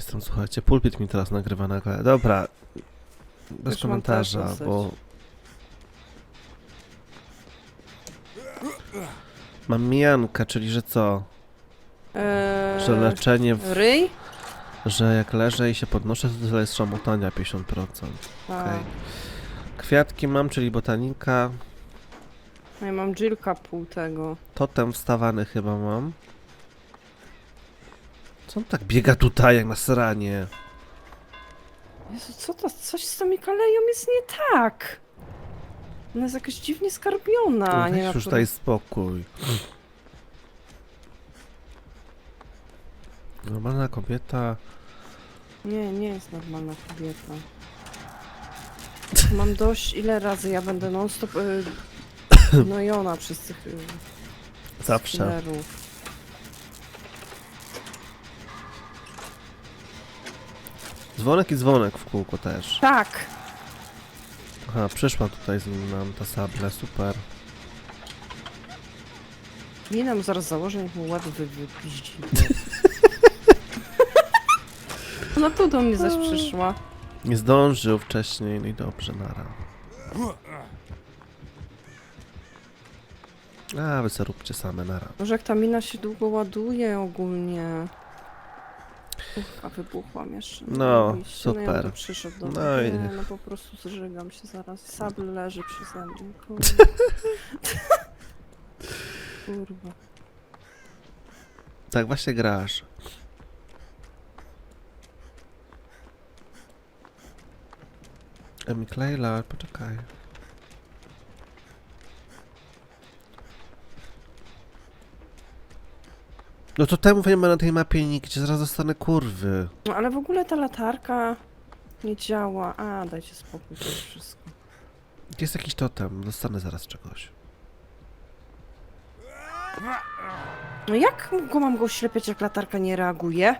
Jestem, słuchajcie, pulpit mi teraz nagrywa nagle. Dobra, bez Już komentarza, bo... Mam mijankę, czyli że co? Eee, Że leczenie, w... Ryj? że jak leżę i się podnoszę, to tyle jest szamotania 50%. Tak. Okej. Kwiatki mam, czyli botanika. No Ja mam Jillka pół tego. Totem wstawany chyba mam. Co on tak biega tutaj jak na seranie? Jezu, co to? Coś z tą Mikaleją jest nie tak. Ona jest jakoś dziwnie skarbiona. No, nie weź już daj spokój. Normalna kobieta. Nie, nie jest normalna kobieta. Mam dość, ile razy ja będę non stop y, gnojona przez tych y, Zawsze. killerów. Dzwonek i dzwonek w kółko też. Tak! Aha, przyszła tutaj z nim nam ta sabla, super. Nie nam zaraz założę, niech mu ład wy, wypiździ. Ona tu do mnie zaś przyszła. Nie zdążył wcześniej, no i dobrze, nara. A, wy se róbcie same, nara. Może jak ta mina się długo ładuje ogólnie. Uch, a wybuchłam jeszcze. No, Oczywiście. No, ja super. przyszedł do No no, i- nie, no po prostu zżygam się zaraz. Sabl leży przeze mnie. Kurwa. Kurwa. Tak właśnie grasz. Emi Klejla, poczekaj. No to temu nie ma na tej mapie nigdzie, zaraz dostanę kurwy. No ale w ogóle ta latarka nie działa. A, dajcie spokój, to jest wszystko. Jest jakiś totem, dostanę zaraz czegoś. No jak go mam go oślepiać, jak latarka nie reaguje?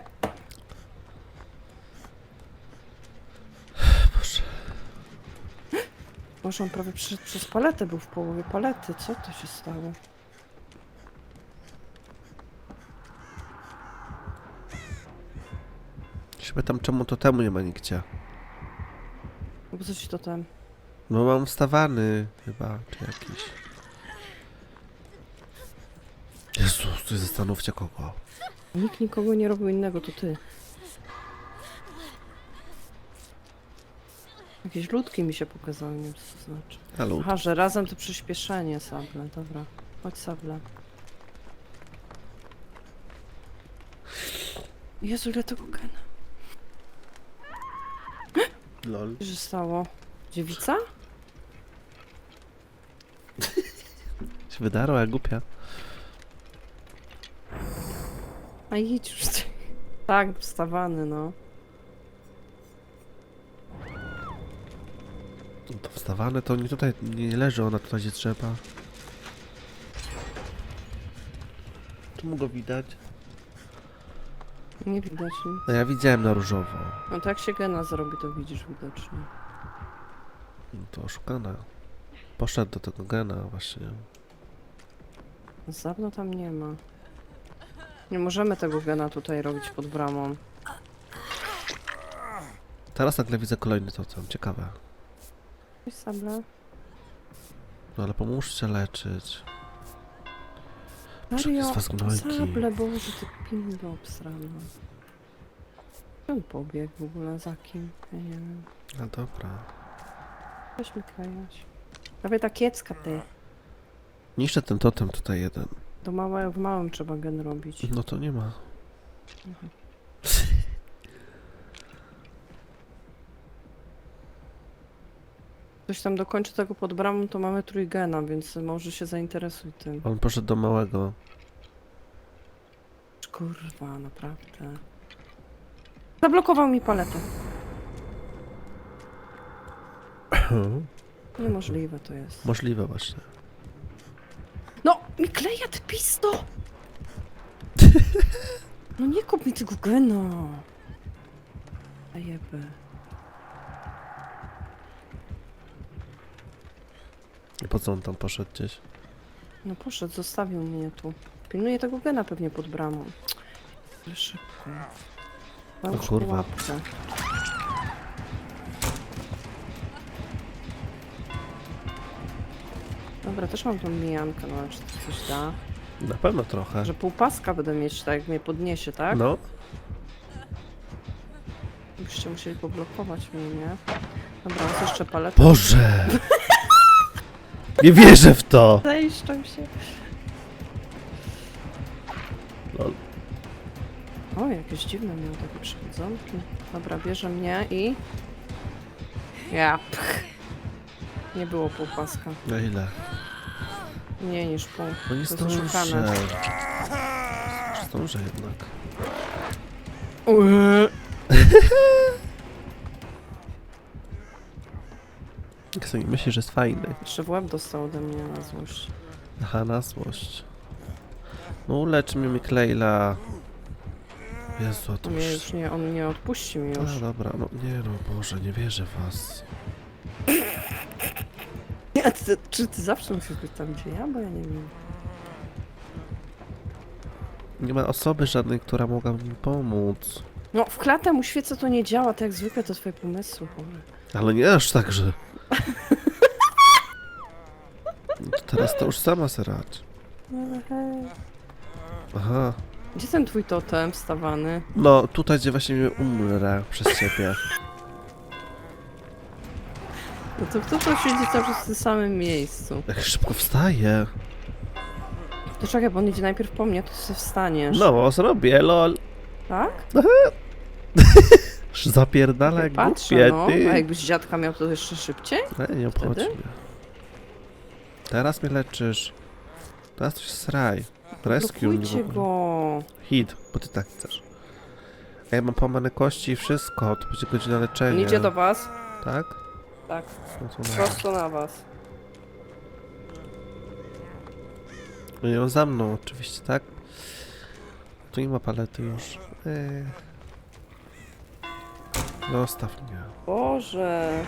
Boże. Może on prawie przyszedł przez paletę, był w połowie palety. Co to się stało? Się pytam, czemu totemu nie ma nigdzie. No bo co ci to tam? No mam wstawany chyba, czy jakiś. Jezus, tu zastanówcie kogo. Nikt nikogo nie robił innego, to ty. Jakieś ludki mi się pokazały, nie wiem co to znaczy. Halo. Aha, że razem to przyspieszenie sable, dobra. Chodź sable. Jezu, ile tego gena. Lol. Co się stało? Dziewica? Się wydarła, jak głupia. A idź już ty. Tak, wstawany, no. No To wstawane to nie tutaj nie leży, ona tutaj gdzie trzeba. Czemu go widać? Nie widać nic. No ja widziałem na różowo. No to jak się gena zrobi, to widzisz widocznie. No to oszukana. Poszedł do tego gena właśnie. Z dawno tam nie ma. Nie możemy tego gena tutaj robić pod bramą. Teraz nagle widzę kolejny totem, ciekawe. Sable. No ale pomóżcie leczyć. Mario, z was gnojki. sable, boże, ty pindo obsrana. On pobiegł w ogóle, za kim? Ja nie wiem. No dobra. Weź mi klejać. Prawie ta kiecka, ty. Niszczę ten totem tutaj jeden. To małe, w małym trzeba gen robić. No to nie ma. Ktoś tam dokończy tego pod bramą, to mamy trójgena, więc może się zainteresuj tym. On poszedł do małego. Kurwa, naprawdę. Zablokował mi paletę. Niemożliwe to jest. Możliwe właśnie. No, mi kleja ty pisto! No nie kup mi tego gena. Zajebę. Po co on tam poszedł gdzieś? No poszedł, zostawił mnie tu. Pilnuje tego gena pewnie pod bramą. Ale szybko. Załóż kurwa. pułapkę. Dobra, też mam tą mijankę, no ale czy to coś da? Na pewno trochę. Że półpaska będę mieć, tak jak mnie podniesie, tak? No, Byście musieli poblokować mnie, nie? Dobra, jest jeszcze paleta. Boże! Nie wierzę w to! Zajszczą się. Lol. O, jakieś dziwne miał takie przychodzonki. Dobra, bierze mnie i... Ja, pch. Nie było półpaska. Na ile? Mniej niż pół. No nie To jest zdążę. oszukane. Zdążę jednak. Ue. Jak sobie myśli, że jest fajny. Jeszcze w łeb dostał ode mnie na złość. Aha, na złość. No ulecz mnie Miklejla. Jezu, to On mnie już... już nie, on nie odpuści mi już. A, dobra, no nie no, Boże, nie wierzę w was. A ty, czy ty zawsze musisz być tam, gdzie ja? Bo ja nie wiem. Nie ma osoby żadnej, która mogłaby mi pomóc. No, w klatę mu świecę to nie działa, tak jak zwykle to twoje pomysły. Boże. Ale nie aż tak, że... No to teraz to już sama hej. Aha. Gdzie ten twój totem wstawany? No, tutaj gdzie właśnie umrę przez ciebie. No to kto to siedzi cały czas w tym samym miejscu? Jak szybko wstaje. To czekaj, bo on idzie najpierw po mnie, to ty wstaniesz. No, zrobię, lol. Tak? Zapierdala jak Patrzę, głupie, no. ty. A jakbyś dziadka miał, to jeszcze szybciej? Nie, nie obchodzi Wtedy? mnie. Teraz mnie leczysz. Teraz coś sraj. Rescue mnie w Blokujcie ogóle. go. Hit, bo ty tak chcesz. A ja mam połamane kości i wszystko, to będzie godzina leczenia. On idzie do was. Tak? Tak, No to na... prosto na was. No i on za mną oczywiście, tak? Tu nie ma palety już. Eee. Zostaw mnie. Boże.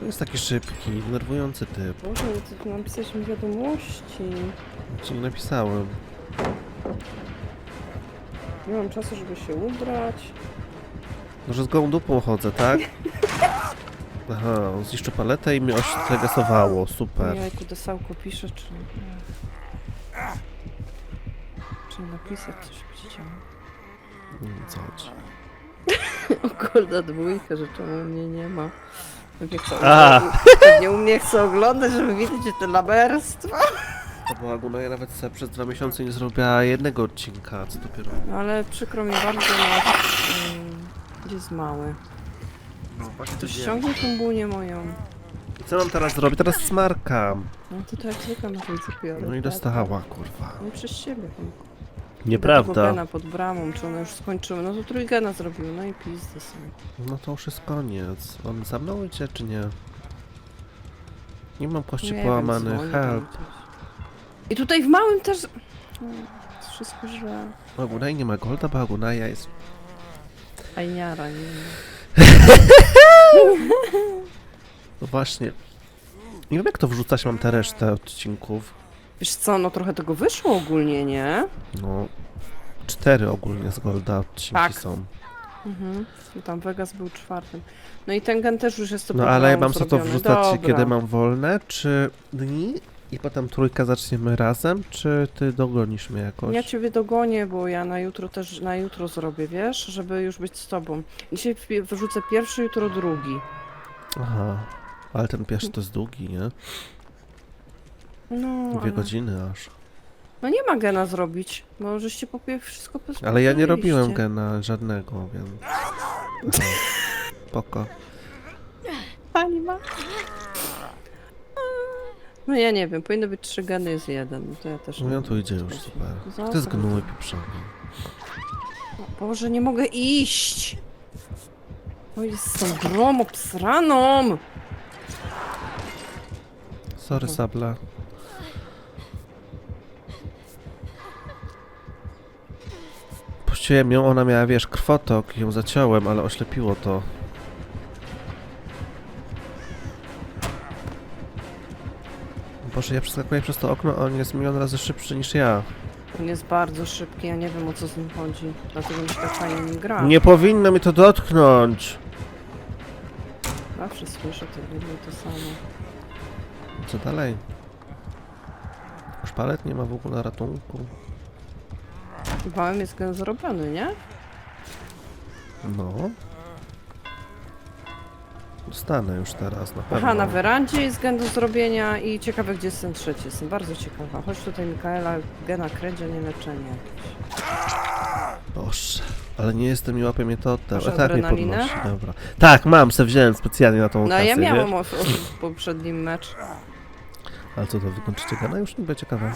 To jest taki szybki, denerwujący typ. Boże, ty napisałeś mi wiadomości. Ci nie napisałem. Nie mam czasu, żeby się ubrać. No, że z gołą dupą chodzę, tak? Aha, on zniszczył paletę i mnie oślegasowało. Super. Jajku, desełko pisze, czy... Czy napisać coś będzie? Nie wiem, co chodzi. O kurde, dwójkę, że czemu mnie nie ma. Chce, A. pewnie u mnie chce oglądać, żeby widzieć te laberstwa. To była Guna, ja nawet sobie przez dwa miesiące nie zrobiła jednego odcinka, co dopiero. No ale przykro mi bardzo, no... Gdzie jest mały? No, właśnie To ściągnij tą bunię moją. I co mam teraz zrobić? Teraz smarkam. No to jak zwykle na piorę. No i tak? dostała, kurwa. No i przez ciebie. Tomku. Nieprawda. gena pod bramą, czy one już skończyły? No to trójgena zrobił, no i pizdy są. No to już jest koniec. On za mną idzie, czy nie? Nie mam kości Nie połamanych. wiem, dzwoni tam Help. I tutaj w małym też... No, jest wszystko źle. Aguna i nie ma golda, bo Agunaja jest... Ajniara, nie wiem. No właśnie. Nie wiem jak to wrzucać mam tę resztę odcinków. Wiesz co, no trochę tego wyszło ogólnie, nie? No... Cztery ogólnie z golda odcinki Tak. są. Mhm. I tam Vegas był czwartym. No i ten gen też już jest to No ale ja mam co to wrzucać, kiedy mam wolne, czy dni? I potem trójkę zaczniemy razem, czy ty dogonisz mnie jakoś? Ja ciebie dogonię, bo ja na jutro też, na jutro zrobię, wiesz, żeby już być z tobą. Dzisiaj pi- wyrzucę pierwszy, jutro drugi. Aha. Ale ten pierwszy to jest długi, nie? No, Dwie ale... godziny aż. no nie ma gena zrobić, bo żeście popie wszystko Ale ja nie robiłem gena żadnego, więc... Aha. Spoko. Pani ma. No ja nie wiem, powinno być trzy geny, jest jeden. No to ja też No ja tu idzie już, super. Za To jest gnuły pieprzony. Boże, nie mogę iść! Oj, z tą grą obsraną! Sorry, Mhm. Sabla. Puściłem ją, ona miała, wiesz, krwotok i ją zaciąłem, ale oślepiło to. Boże, ja przeskakuję przez to okno, a on jest milion razy szybszy niż ja. On jest bardzo szybki, ja nie wiem o co z nim chodzi. Dlatego mi się tak fajnie nim gra. Nie powinno mi to dotknąć. Zawsze słyszę to jedno to samo. Co dalej? Szpalet nie ma w ogóle ratunku. Bałem jest gen zrobiony, nie? No. Dostanę już teraz na pewno. Aha, na werandzie jest gen do zrobienia i ciekawe gdzie jest ten trzeci. Jestem bardzo ciekawa. Chodź tutaj Mikaela, gena krędzia, nie leczenie. Boże. Ale nie jestem i łapie mnie to oddał. Masz A tak mnie adrenalinę? podnosi. Dobra. Tak, mam, se wziąłem specjalnie na tą No okazję, ja miałam wiesz? o, o, w poprzednim mecz. Ale co to, wykończycie gana? Już nie będzie ciekawe.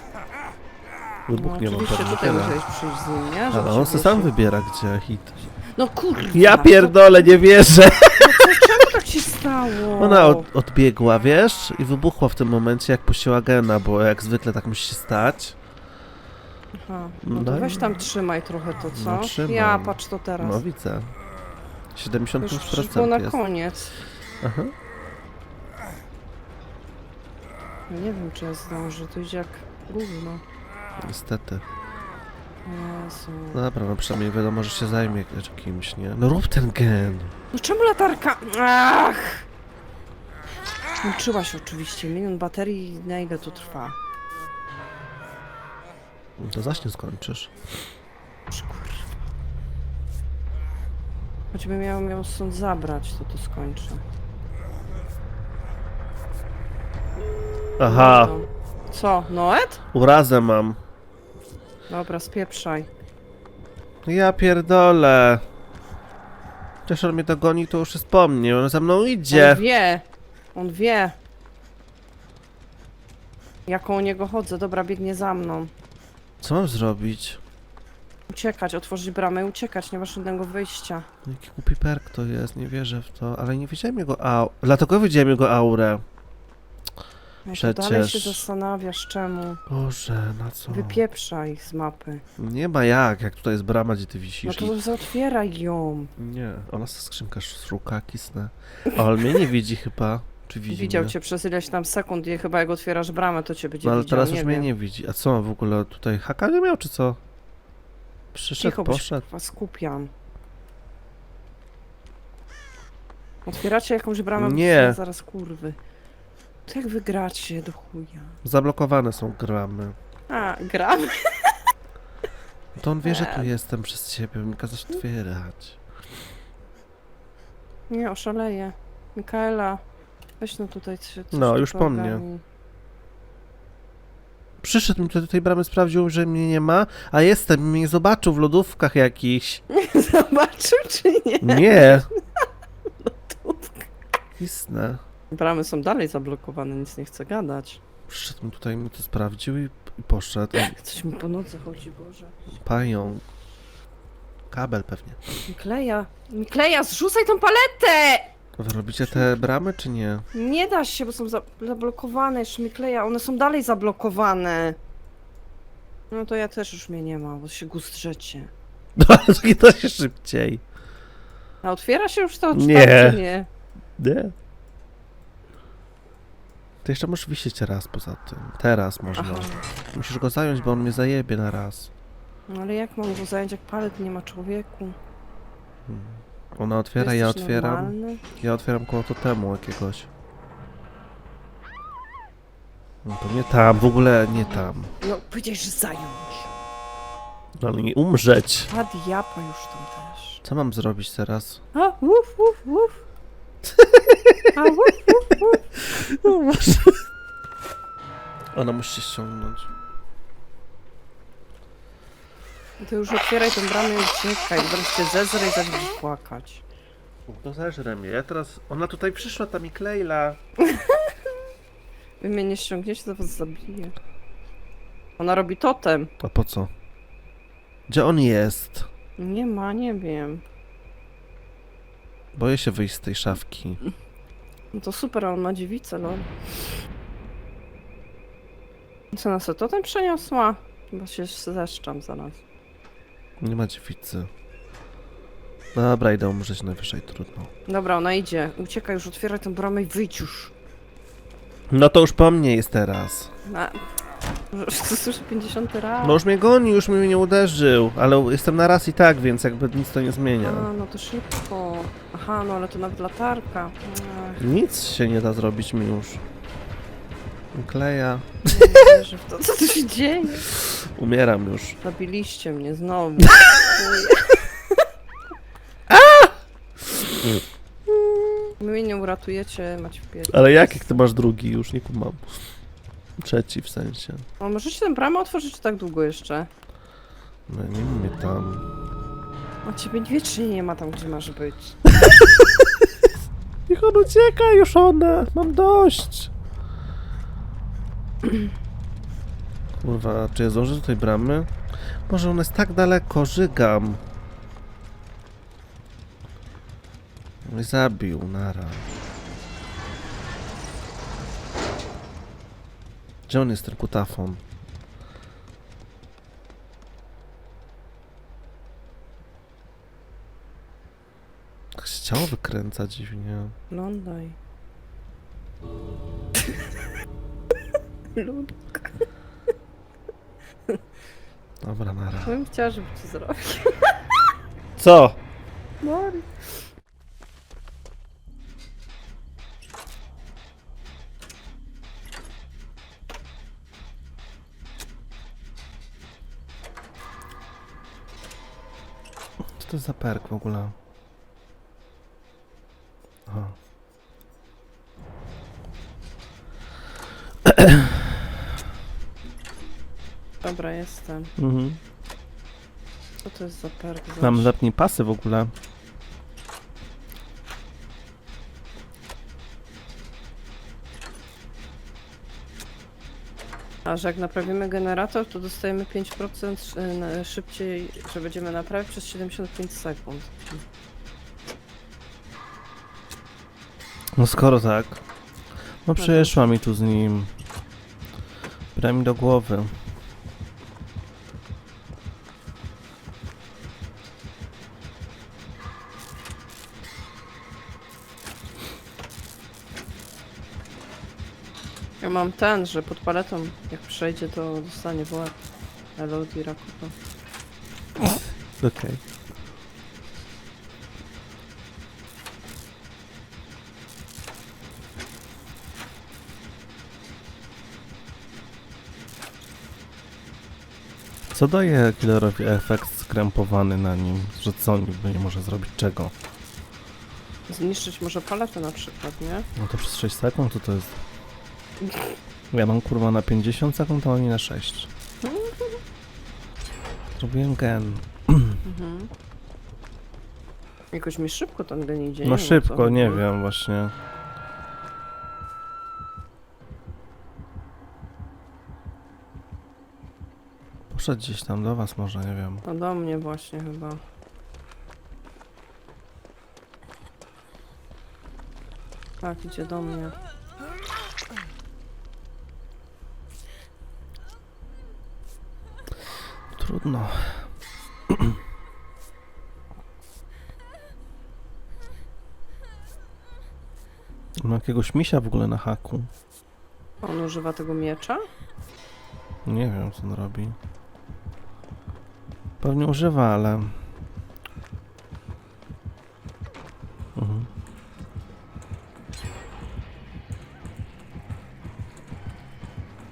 No, Wybuchnie mam oczywiście tutaj musiałeś przyjść z nim, nie? Ale Żeby on się se sam wybiera gdzie hit. No kurwa! Ja co- pierdolę, nie wierzę! Czemu tak się stało? Ona od, odbiegła, wiesz? I wybuchła w tym momencie, jak puściła gena, bo jak zwykle tak musi się stać. Aha, no to No i- weź tam trzymaj trochę to, co? No, trzymam. ja, patrz to teraz. No widzę. Już przyszło 75% na jest. koniec. Aha. Ja nie wiem, czy ja zdążę, to idzie jak gówno. Niestety. Jezu. Dobra, no przynajmniej wiadomo, że się zajmie kimś, nie? No rób ten gen. No czemu latarka? Ach! Kończyła się oczywiście. Milion baterii, na ile to trwa? No To zaś nie skończysz. Kurwa. Choćbym miał ją stąd zabrać, to to skończę. Aha, No. Co, Noet? urazę mam. Dobra, spieprzaj. Ja pierdolę. Chociaż on mnie dogoni, to już jest po mnie. On za mną idzie. On wie. On wie. Jak koło niego chodzę. Dobra, biegnie za mną. Co mam zrobić? Uciekać, otworzyć bramę i uciekać. Nie masz żadnego wyjścia. Jaki głupi perk to jest, nie wierzę w to. Ale nie widziałem jego au... Dlatego widziałem jego aurę. To dalej się Przecież. zastanawiasz czemu. Boże, na co? Wypieprzaj z mapy. Nie ma jak, jak tutaj jest brama, gdzie ty No wisisz. to zaotwieraj ją. Nie, ona se skrzynka szuka, kisnę. A on mnie nie widzi chyba. Czy widzi Widział mnie? cię przez ileś tam sekund i chyba jak otwierasz bramę, to cię będzie No ale widział. teraz już wiem. mnie nie widzi. A co on w ogóle tutaj haka nie miał, czy co? Przyszedł, Cicho, bo się poszedł. kurwa skupiam. Otwieracie jakąś bramę? Nie. Zaraz kurwy. To jak wygracie do chuja? Zablokowane są gramy. A, gramy? To on wie, że tu jestem przez ciebie, mi kazać otwierać. Nie, oszaleję. Mikaela, weź no tutaj się coś No, już po mnie. Przyszedł mi tutaj do tej bramy, sprawdził, że mnie nie ma, a jestem, mnie zobaczył w lodówkach jakichś. Zobaczył czy nie? Nie. Isnę. Bramy są dalej zablokowane, nic nie chcę gadać. Przyszedł mi tutaj, mi to sprawdził i, i poszedł. Coś mi po nocy chodzi, Boże. Pająk. Kabel pewnie. Mikleja, Mikleja, zrzucaj tą paletę! Wy robicie te bramy, czy nie? Nie da się, bo są za zablokowane jeszcze Mikleja, one są dalej zablokowane. No to ja też już mnie nie ma, bo się gustrzecie. No, to się szybciej. A otwiera się już to Nie. nie. czy nie? Nie. To jeszcze możesz wisieć raz poza tym. Teraz można. Aha. Musisz go zająć, bo on mnie zajebie na raz. No ale jak mam go zająć, jak palet nie ma człowieku? Ona otwiera, ja Jesteś otwieram. normalny? Ja otwieram koło totemu jakiegoś. No to nie tam, w ogóle nie tam. No powiedziałeś, że zająć. No ale nie umrzeć. A diapa już tam też. Co mam zrobić teraz? A, wuf, wuf, wuf. A, wuf, wuf. Ona musi się ściągnąć. To już otwieraj tą bramę i uciekaj. Wreszcie zezrej i zaczniesz płakać. To zeżrę mnie. Ja teraz... Ona tutaj przyszła, ta Miklejla. Wy mnie nie ściągniecie, to was zabiję. Ona robi totem. A po co? Gdzie on jest? Nie ma, nie wiem. Boję się wyjść z tej szafki. No to super, on ma dziewicę, no. Co nas totem przeniosła? Chyba się zeszczam zaraz. Nie ma dziewicy. Dobra, idę umrzeć najwyżej, trudno. Dobra, ona idzie. Uciekaj już, otwieraj tę bramę i wyjdź już. No to już po mnie jest teraz. To słyszę 50 raz. No już mnie goni, już mnie nie uderzył, ale jestem na raz i tak, więc jakby nic to nie zmienia. A, no to szybko. Aha, no ale to nawet latarka. Ach, Nic się nie da zrobić mi już. Kleja. nie wierzę w to. Co tu się dzieje? Umieram już. Zabiliście mnie znowu. Wy mnie nie uratujecie, macie w. Ale jak, jak ty masz drugi już, nie kumam. Trzeci w sensie. O, możecie tę bramę otworzyć czy tak długo jeszcze? No nie mnie tam. O, ciebie wiecznie nie ma tam, gdzie masz być. Niech on ucieka już ona, mam dość. Kurwa, czy ja zdążę do tej bramy? Może ona jest tak daleko, żygam. Zabił, nara. Gdzie on jest, ten kutafon? Tak się ciało wykręca dziwnie. Lądaj. Lud. Dobra, nara. bym chciała, żeby ci zrobił. Co? Mary. To jest za perk w ogóle? Aha. Dobra, jestem. Mhm. Co to jest za perk? Mam Zobacz. zapnij pasy w ogóle. A że jak naprawimy generator, to dostajemy 5% sz- na- szybciej, że będziemy naprawiać przez 75 sekund. No skoro tak. No przyszła mi tu z nim. Bra mi do głowy. Mam ten, że pod paletą, jak przejdzie, to dostanie w łeb. Elodie Rakuto. Okej. Co daje killerowi efekt skrępowany na nim? Że co niby nie może zrobić czego? Zniszczyć może paletę na przykład, nie? No to przez 6 sekund to to jest... Ja mam kurwa na 50 sekund, a oni na 6. Zrobiłem gen. Mhm. Jakoś mi szybko ten gen idzie. No wiem, o co szybko, nie wiem właśnie. Poszedł gdzieś tam do was może, nie wiem. To do mnie właśnie chyba. Tak, idzie do mnie. Trudno. Ma jakiegoś misia w ogóle na haku. On używa tego miecza? Nie wiem co on robi. Pewnie używa, ale... Mhm.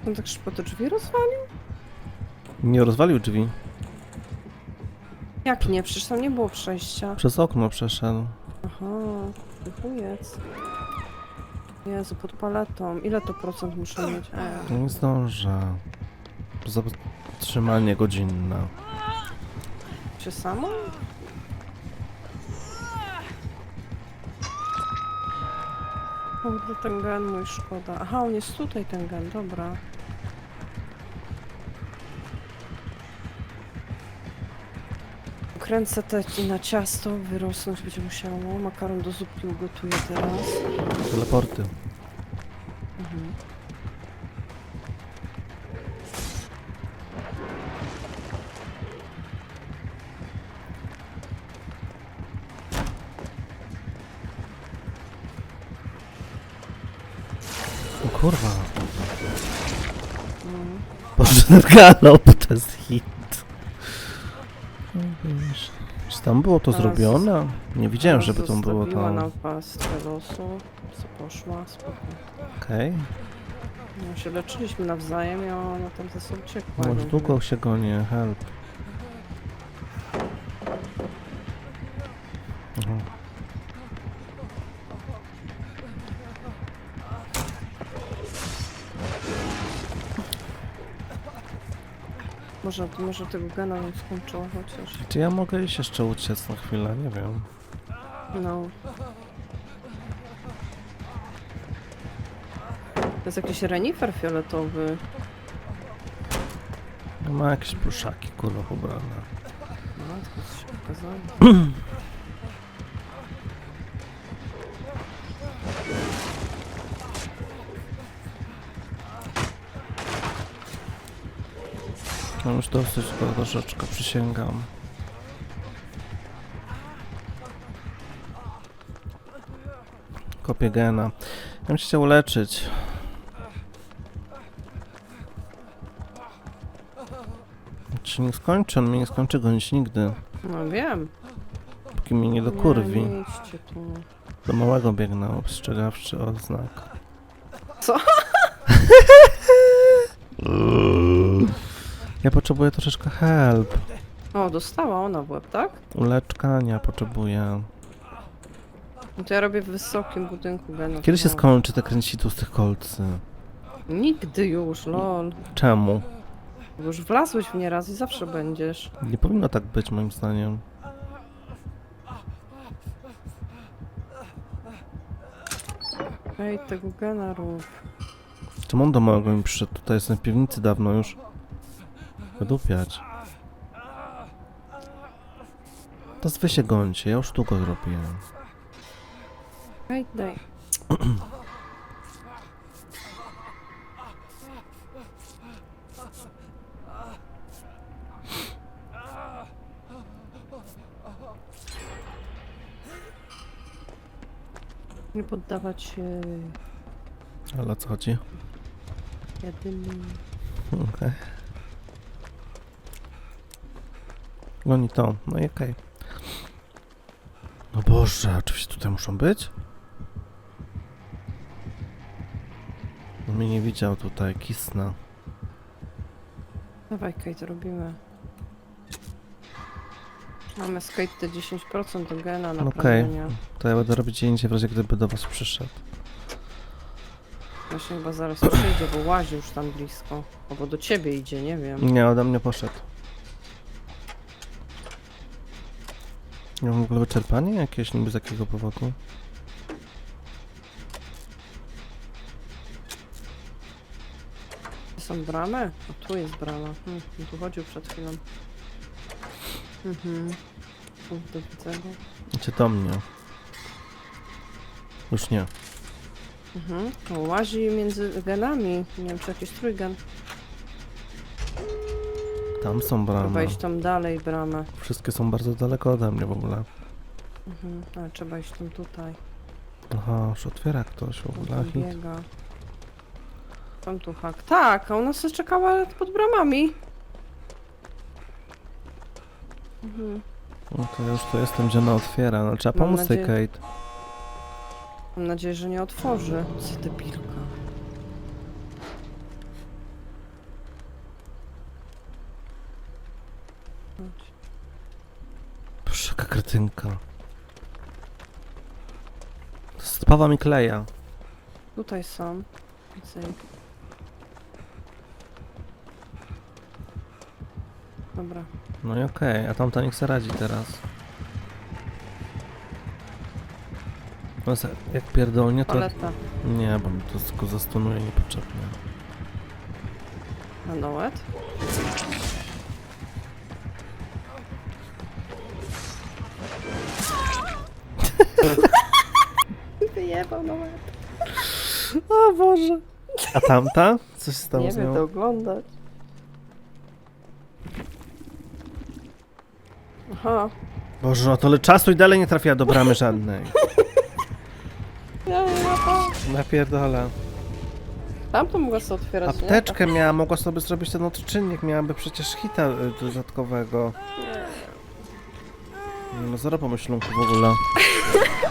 On tak szybko te drzwi rozwalił? Nie rozwalił drzwi. Jak nie? Przecież tam nie było przejścia. Przez okno przeszedł. Aha, chujec. Jezu, pod paletą. Ile to procent muszę mieć? E, No nie zdążę. Zatrzymanie godzinne. się samo? Kurde, ten gen mój szkoda. Aha, on jest tutaj ten gen, dobra. Kręcę te na ciasto, wyrosnąć będzie musiało. Makaron do zupki ugotuję teraz. Teleporty. Mhm. O kurwa. Mm. Boże, galop to jest hit. No wiesz. Czy tam było to Teraz- zrobione? Nie widziałem, żeby tam było to. na pastwę losu. Co poszła? Spoko. Okej. No się leczyliśmy nawzajem i ona tam ze sobą uciekła. No już nie? długo się gonię, help. Może, może tego gena bym skończyła chociaż. Czy ja mogę iść jeszcze uciec na chwilę? Nie wiem. No. To jest jakiś renifer fioletowy. Ma jakieś pluszaki, kurwa, ubrane. Matko, co się pokazało. Mam już dosyć go troszeczkę, przysięgam. Kopię gena. Ja bym się chciał leczyć. Się nie skończy, on mnie nie skończy gonić nigdy. No wiem. Póki mnie nie dokurwi. Nie, nie idźcie tu. Do małego biegnę, ostrzegawczy o znak. Co? Ja potrzebuję troszeczkę help. O, dostała ona w łeb, tak? Uleczkania potrzebuję. No to ja robię w wysokim budynku gena. Kiedy się No. skończy te kręcitu z tych kolcy? Nigdy już, lol. Czemu? Bo już wlazłeś w nie raz i zawsze będziesz. Nie powinno tak być moim zdaniem. Ej, tego gena rób. Czemu on do małego mi przyszedł? Tutaj jestem w piwnicy dawno już. Wydupiać. To wy się gońcie, ja już długo zrobiłem. Ej, daj. Nie poddawać się Ale o co chodzi? jedynym... Okej. Goni to, no i okej. No Boże, oczywiście tutaj muszą być? On mnie nie widział tutaj, kisna. Dawaj, Kate, robimy. Mamy z Kate te 10% do gena Okej. naprawienia. To ja będę robić zdjęcie w razie gdyby do was przyszedł. Właśnie chyba zaraz przyjdzie, bo łazi już tam blisko. Albo do ciebie idzie, nie wiem. Nie, ode mnie poszedł. Ja mam w ogóle wyczerpanie jakieś niby z jakiego powodu? Są bramy? O, tu jest brama. Hmm, tu chodził przed chwilą. Mhm. Punkt do widzenia. Idźcie do mnie. Już nie. Mhm. O, łazi między genami. Nie wiem, czy jakiś trójgen. Tam są Trzeba bramy. iść tam dalej bramę. Wszystkie są bardzo daleko ode mnie w ogóle. Mhm. Ale trzeba iść tam tutaj. Aha, już otwiera ktoś w On ogóle. tam Hit. biega. Tam tu hak. Tak, a ona sobie czekała pod bramami. Mhm. No to ja już tu jestem, gdzie ona otwiera. No trzeba Mam pomóc tej nadzieję- Kate. Mam nadzieję, że nie otworzy. Co debilka. Chodź. Boże, jaka kretynka. Spawa mi kleja. Tutaj są. Widzę ich. Dobra. No i okej, a tamta niech se radzi teraz. No se- jak pierdolnie to... Paleta. Nie, bo mi to tylko zastunuje niepotrzebnie. Na dołet. O Boże. A tamta? Co się stało Nie z wiem nią? to oglądać. Aha. Boże, no tyle czasu i dalej nie trafiła do bramy żadnej. Ja, ja, ja. Napierdala. Tam to mogła sobie otwierać, nie? Apteczkę miała, mogła sobie zrobić ten odczynnik, miałaby przecież hita y, dodatkowego. Nie No zero pomyślunku w ogóle.